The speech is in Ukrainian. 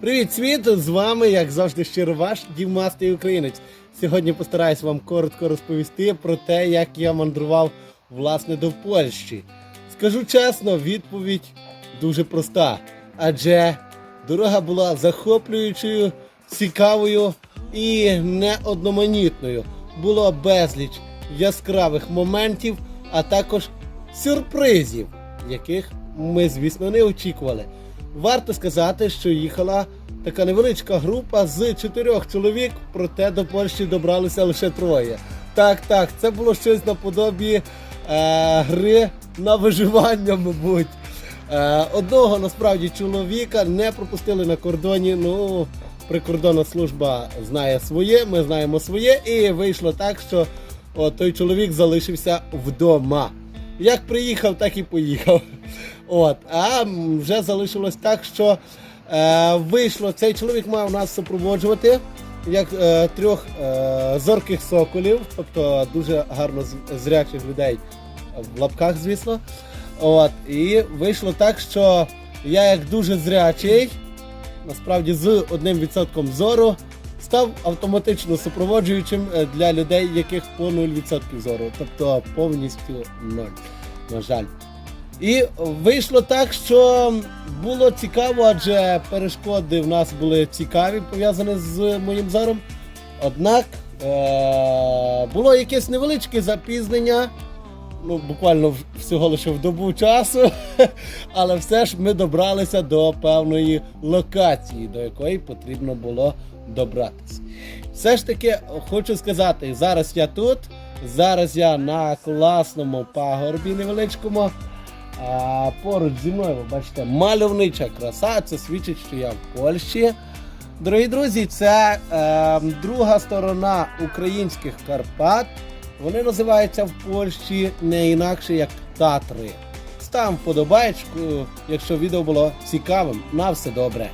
Привіт, світ! З вами, як завжди, щиро ваш дівмастий українець. Сьогодні постараюсь вам коротко розповісти про те, як я мандрував власне до Польщі. Скажу чесно, відповідь дуже проста. Адже дорога була захоплюючою, цікавою і неодноманітною. Було безліч яскравих моментів, а також сюрпризів, яких ми, звісно, не очікували. Варто сказати, що їхала така невеличка група з чотирьох чоловік, проте до Польщі добралися лише троє. Так, так, це було щось наподобі е, гри на виживання, мабуть. Е, одного насправді чоловіка не пропустили на кордоні. Ну, прикордонна служба знає своє, ми знаємо своє, і вийшло так, що о, той чоловік залишився вдома. Як приїхав, так і поїхав. От, а вже залишилось так, що е, вийшло, цей чоловік мав нас супроводжувати як е, трьох е, зорких соколів, тобто дуже гарно зрячих людей в лапках, звісно. От, і вийшло так, що я як дуже зрячий, насправді з одним відсотком зору, став автоматично супроводжуючим е, для людей, яких по 0% зору, тобто повністю ноль, на жаль. І вийшло так, що було цікаво, адже перешкоди в нас були цікаві, пов'язані з моїм зором. Однак е- було якесь невеличке запізнення, ну, буквально всього лише в добу часу, але все ж ми добралися до певної локації, до якої потрібно було добратися. Все ж таки хочу сказати, зараз я тут, зараз я на класному пагорбі невеличкому. А поруч зі мною, ви бачите, мальовнича краса. Це свідчить, що я в Польщі. Дорогі друзі, це е, друга сторона українських Карпат. Вони називаються в Польщі не інакше як Татри. Став вподобайку, якщо відео було цікавим. На все добре.